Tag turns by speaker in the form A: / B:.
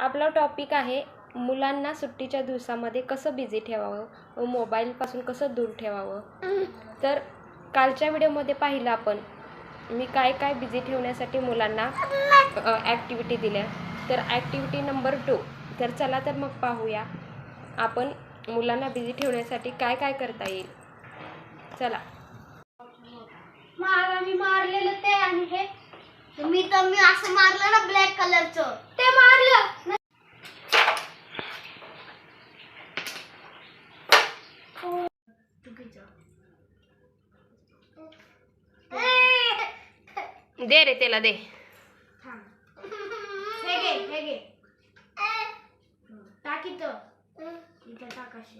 A: आपला टॉपिक आहे मुलांना सुट्टीच्या दिवसामध्ये कसं बिझी ठेवावं? व मोबाईलपासून कसं दूर ठेवावं? तर कालच्या व्हिडिओमध्ये पाहिलं आपण मी काय काय बिझी ठेवण्यासाठी मुलांना ॲक्टिव्हिटी दिल्या. तर ॲक्टिव्हिटी नंबर टू तर चला तर मग पाहूया. आपण मुलांना बिझी ठेवण्यासाठी काय काय करता येईल? चला.
B: मला मी मारलेलं ते आणि हे मी तर मी असं मारलं ना ब्लॅक कलरचं ते मारलं.
A: दे रे त्याला दे
B: हे घे हे घे टाक इथं इथं टाक अशी